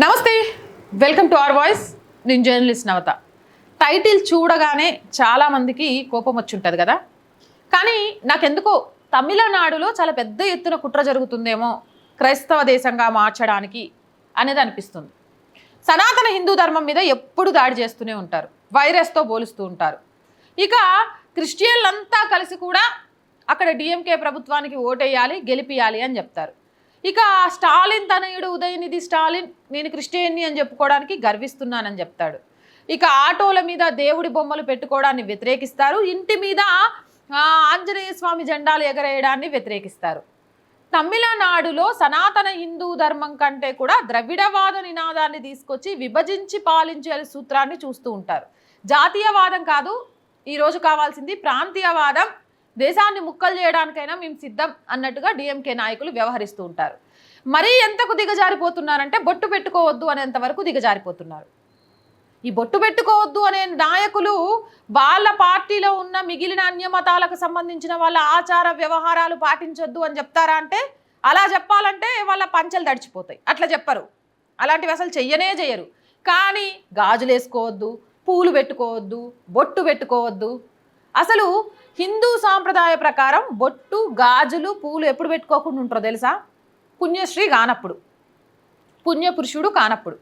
నమస్తే welcome to our voice. నేను journalist నవత. Title చూడగానే చాలామందికి కోపం వచ్చి ఉంటుంది కదా. కానీ నాకెందుకో తమిళనాడులో చాలా పెద్ద ఎత్తున కుట్ర జరుగుతుందేమో క్రైస్తవ దేశంగా మార్చడానికి అనేది అనిపిస్తుంది. సనాతన హిందూ ధర్మం మీద ఎప్పుడు దాడి చేస్తూనే ఉంటారు. వైరస్తో పోలుస్తూ ఉంటారు. ఇక క్రిస్టియన్లంతా కలిసి కూడా అక్కడ డిఎంకే ప్రభుత్వానికి ఓటేయాలి గెలిపియాలి అని చెప్తారు. ఇక స్టాలిన్ తనయుడు ఉదయనిధి స్టాలిన్ నేను క్రిస్టియన్ని అని చెప్పుకోవడానికి గర్విస్తున్నానని చెప్తాడు. ఇక ఆటోల మీద దేవుడి బొమ్మలు పెట్టుకోవడాన్ని వ్యతిరేకిస్తారు. ఇంటి మీద ఆంజనేయ స్వామి జెండాలు ఎగరేయడాన్ని వ్యతిరేకిస్తారు. తమిళనాడులో సనాతన హిందూ ధర్మం కంటే కూడా ద్రవిడవాద నినాదాన్ని తీసుకొచ్చి విభజించి పాలించే సూత్రాన్ని చూస్తూ ఉంటారు. జాతీయవాదం కాదు ఈరోజు కావాల్సింది ప్రాంతీయవాదం. దేశాన్ని ముక్కలు చేయడానికైనా మేము సిద్ధం అన్నట్టుగా డిఎంకే నాయకులు వ్యవహరిస్తూ ఉంటారు. మరీ ఎంతకు దిగజారిపోతున్నారంటే బొట్టు పెట్టుకోవద్దు అనేంత వరకు దిగజారిపోతున్నారు. ఈ బొట్టు పెట్టుకోవద్దు అనే నాయకులు వాళ్ళ పార్టీలో ఉన్న మిగిలిన అన్య మతాలకు సంబంధించిన వాళ్ళ ఆచార వ్యవహారాలు పాటించొద్దు అని చెప్తారా అంటే అలా చెప్పాలంటే వాళ్ళ పంచలు తడిచిపోతాయి. అట్లా చెప్పరు. అలాంటివి అసలు చెయ్యనే చేయరు కానీ గాజులు వేసుకోవద్దు పూలు పెట్టుకోవద్దు బొట్టు పెట్టుకోవద్దు అసలు హిందూ సాంప్రదాయ ప్రకారం బొట్టు గాజులు పూలు ఎప్పుడు పెట్టుకోకుండా ఉంటారో తెలుసా? పుణ్యశ్రీ కానప్పుడు. పుణ్యపురుషుడు కానప్పుడు.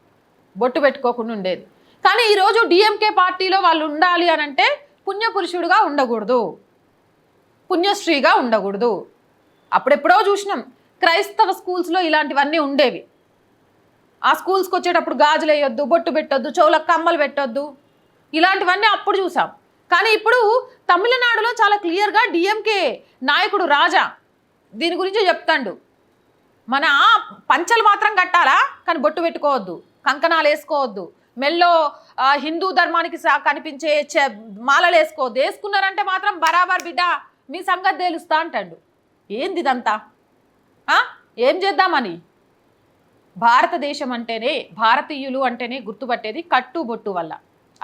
బొట్టు పెట్టుకోకుండా ఉండేది. కానీ ఈరోజు డిఎంకే పార్టీలో వాళ్ళు ఉండాలి అని అంటే పుణ్యపురుషుడుగా ఉండకూడదు. పుణ్యశ్రీగా ఉండకూడదు. అప్పుడెప్పుడో చూసినాం. క్రైస్తవ స్కూల్స్లో ఇలాంటివన్నీ ఉండేవి. ఆ స్కూల్స్కి వచ్చేటప్పుడు గాజులు వేయొద్దు బొట్టు పెట్టొద్దు చెవులకు కమ్మలు పెట్టొద్దు. ఇలాంటివన్నీ అప్పుడు చూసాం. కానీ ఇప్పుడు తమిళనాడులో చాలా క్లియర్గా డిఎంకే నాయకుడు రాజా దీని గురించి చెప్తాడు. మన పంచలు మాత్రం కట్టాలా? కానీ బొట్టు పెట్టుకోవద్దు. కంకణాలు వేసుకోవద్దు. మెల్లో హిందూ ధర్మానికి కనిపించే మాలలు వేసుకోవద్దు. వేసుకున్నారంటే మాత్రం బరాబర్ బిడ్డ మీ సంగతి తేలుస్తా అంటాడు. ఏంది ఇదంతా? ఏం చేద్దామని? భారతదేశం అంటేనే భారతీయులు అంటేనే గుర్తుపట్టేది కట్టుబొట్టు వల్ల.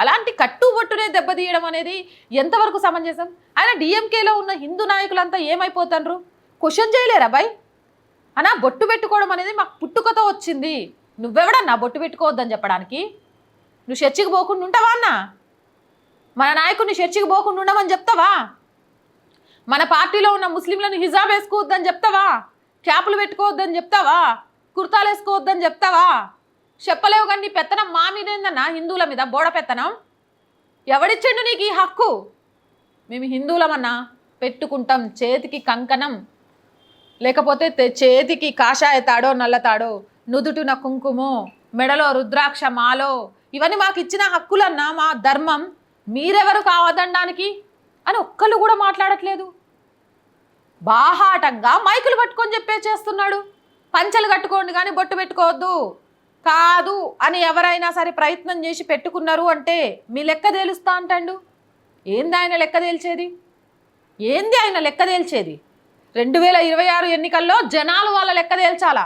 అలాంటి కట్టుబొట్టునే దెబ్బతీయడం అనేది ఎంతవరకు సమంజసం? ఆయన డిఎంకేలో ఉన్న హిందూ నాయకులంతా ఏమైపోతారు క్వశ్చన్ చేయలేరా బాయ్ అనా బొట్టు పెట్టుకోవడం అనేది మాకు పుట్టుకతో వచ్చింది. నువ్వెవడన్నా బొట్టు పెట్టుకోవద్దని చెప్పడానికి? నువ్వు చర్చికి పోకుండా ఉంటావా అన్న? మన నాయకుడిని చర్చికి పోకుండా ఉండమని చెప్తావా? మన పార్టీలో ఉన్న ముస్లింలను హిజాబ్ వేసుకోవద్దని చెప్తావా? క్యాపులు పెట్టుకోవద్దని చెప్తావా? కుర్తాలు వేసుకోవద్దని చెప్తావా? చెప్పలేవు కానీ నీ పెత్తనం మా మీద ఏందన్నా హిందువుల మీద బోడ పెత్తనం? ఎవడిచ్చిండు నీకు ఈ హక్కు? మేము హిందువులమన్నా పెట్టుకుంటాం చేతికి కంకణం లేకపోతే చేతికి కాషాయ తాడో నల్ల తాడో నుదుటున కుంకుమో మెడలో రుద్రాక్ష మాలో ఇవన్నీ మాకు ఇచ్చిన హక్కులన్నా మా ధర్మం మీరెవరు కావదనడానికి అని ఒక్కళ్ళు కూడా మాట్లాడట్లేదు. బాహాటంగా మైకులు పట్టుకొని చెప్పే చేస్తున్నాడు. పంచలు కట్టుకోండి కానీ బొట్టు పెట్టుకోవద్దు. కాదు అని ఎవరైనా సరే ప్రయత్నం చేసి పెట్టుకున్నారు అంటే మీ లెక్క తేలుస్తా అంటాడు? ఏంది ఆయన లెక్క తేల్చేది? ఏంది ఆయన లెక్క తేల్చేది? రెండు వేల ఇరవై ఆరు ఎన్నికల్లో జనాలు వాళ్ళ లెక్క తేల్చాలా?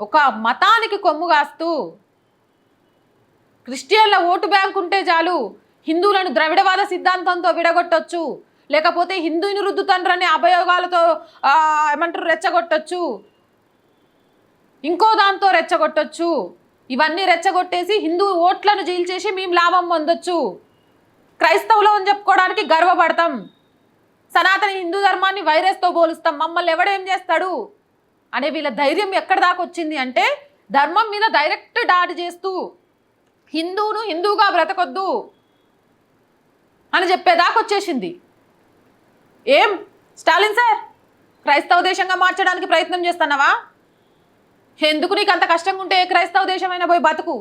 ఒక మతానికి కొమ్ము కాస్తూ క్రిస్టియన్ల ఓటు బ్యాంక్ ఉంటే చాలు హిందువులను ద్రవిడవాద సిద్ధాంతంతో విడగొట్టొచ్చు లేకపోతే హిందువుని రుద్దుతండ్రని అభయోగాలతో ఏమంటారు రెచ్చగొట్టొచ్చు ఇంకో దాంతో రెచ్చగొట్టొచ్చు. ఇవన్నీ రెచ్చగొట్టేసి హిందూ ఓట్లను జీల్చేసి మేము లాభం పొందొచ్చు. క్రైస్తవులు అని చెప్పుకోవడానికి గర్వపడతాం. సనాతన హిందూ ధర్మాన్ని వైరస్తో పోలుస్తాం. మమ్మల్ని ఎవడేం చేస్తాడు? అనే వీళ్ళ ధైర్యం ఎక్కడి దాకా వచ్చింది అంటే ధర్మం మీద డైరెక్ట్ దాడి చేస్తూ హిందువును హిందువుగా బ్రతకొద్దు అని చెప్పేదాకా వచ్చేసింది. ఏం? స్టాలిన్ సార్ క్రైస్తవ దేశంగా మార్చడానికి ప్రయత్నం చేస్తున్నావా? ఎందుకు నీకు అంత కష్టంగా ఉంటే ఏ క్రైస్తవ దేశమైనా పోయి బతుకు?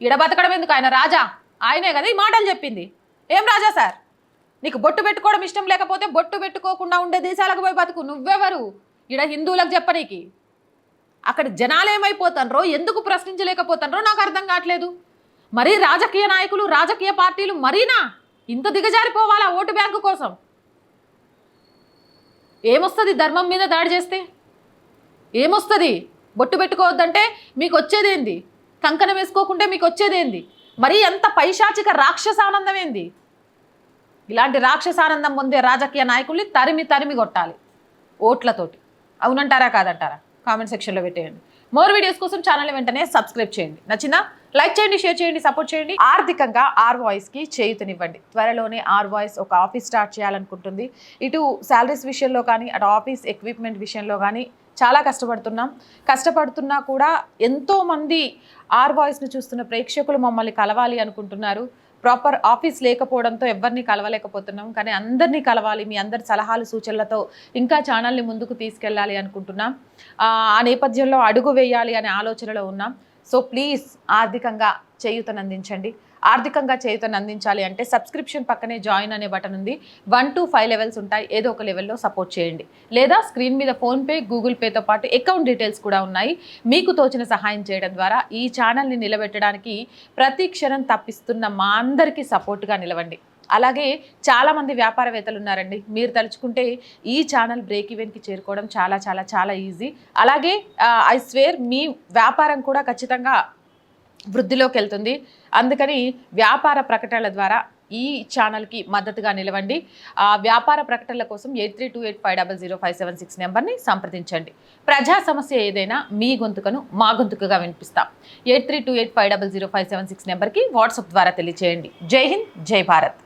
ఈడ బతకడం ఎందుకు? ఆయన రాజా. ఆయనే కదా ఈ మాటలు చెప్పింది. ఏం రాజా సార్? నీకు బొట్టు పెట్టుకోవడం ఇష్టం లేకపోతే బొట్టు పెట్టుకోకుండా ఉండే దేశాలకు పోయి బతుకు. నువ్వెవరు? ఈడ హిందువులకు చెప్పనీకి అక్కడ జనాలు ఏమైపోతాండ్రో ఎందుకు ప్రశ్నించలేకపోతాండ్రో నాకు అర్థం కావట్లేదు. మరీ రాజకీయ నాయకులు రాజకీయ పార్టీలు మరీనా? ఇంత దిగజారిపోవాలా ఓటు బ్యాంకు కోసం? ఏమొస్తుంది ధర్మం మీద దాడి చేస్తే? ఏమొస్తుంది? బొట్టు పెట్టుకోవద్దంటే మీకు వచ్చేదేంది కంకణం వేసుకోకుంటే మీకు వచ్చేదేంది మరీ ఎంత పైశాచిక రాక్షసానందం ఏంది? ఇలాంటి రాక్షసానందం పొందే రాజకీయ నాయకుల్ని తరిమి తరిమి కొట్టాలి ఓట్లతోటి. అవునంటారా కాదంటారా? కామెంట్ సెక్షన్లో పెట్టేయండి. మోర్ వీడియోస్ కోసం ఛానల్ వెంటనే సబ్స్క్రైబ్ చేయండి. నచ్చిందా? లైక్ చేయండి షేర్ చేయండి సపోర్ట్ చేయండి. ఆర్థికంగా ఆర్ వాయిస్కి చేయుతనివ్వండి. త్వరలోనే ఆర్ వాయిస్ ఒక ఆఫీస్ స్టార్ట్ చేయాలనుకుంటుంది. ఇటు శాలరీస్ విషయంలో కానీ అటు ఆఫీస్ ఎక్విప్మెంట్ విషయంలో కానీ చాలా కష్టపడుతున్నాం. కష్టపడుతున్నా కూడా ఎంతోమంది ఆర్ వాయిస్ను చూస్తున్న ప్రేక్షకులు మమ్మల్ని కలవాలి అనుకుంటున్నారు. ప్రాపర్ ఆఫీస్ లేకపోవడంతో ఎవరిని కలవలేకపోతున్నాం. కానీ అందరినీ కలవాలి మీ అందరి సలహాలు సూచనలతో ఇంకా ఛానల్ని ముందుకు తీసుకెళ్ళాలి అనుకుంటున్నాం. ఆ నేపథ్యంలో అడుగు వేయాలి అనే ఆలోచనలో ఉన్నాం. సో ప్లీజ్ ఆర్థికంగా చేయూతనందించండి ఆర్థికంగా చేయూతను అందించాలి అంటే సబ్స్క్రిప్షన్ పక్కనే జాయిన్ అనే బటన్ ఉంది. వన్ టు ఫైవ్ లెవెల్స్ ఉంటాయి. ఏదో ఒక లెవెల్లో సపోర్ట్ చేయండి. లేదా స్క్రీన్ మీద ఫోన్పే గూగుల్ పేతో పాటు అకౌంట్ డీటెయిల్స్ కూడా ఉన్నాయి. మీకు తోచిన సహాయం చేయడం ద్వారా ఈ ఛానల్ని నిలబెట్టడానికి ప్రతి క్షణం తప్పిస్తున్న మా అందరికీ సపోర్ట్గా నిలవండి. అలాగే చాలామంది వ్యాపారవేత్తలు ఉన్నారండి. మీరు తలుచుకుంటే ఈ ఛానల్ బ్రేక్ ఈవెన్కి చేరుకోవడం చాలా చాలా చాలా ఈజీ అలాగే ఐ స్వేర్ మీ వ్యాపారం కూడా ఖచ్చితంగా వృద్ధిలోకి వెళ్తుంది. అందుకని వ్యాపార ప్రకటనల ద్వారా ఈ ఛానల్కి మద్దతుగా నిలవండి. ఆ వ్యాపార ప్రకటనల కోసం eight three two eight five double zero five seven six నెంబర్ని సంప్రదించండి. ప్రజా సమస్య ఏదైనా మీ గొంతుకను మా గొంతుకగా వినిపిస్తాం. Eight three two eight five double zero five seven six నెంబర్కి వాట్సాప్ ద్వారా తెలియచేయండి. జై హింద్ జై భారత్.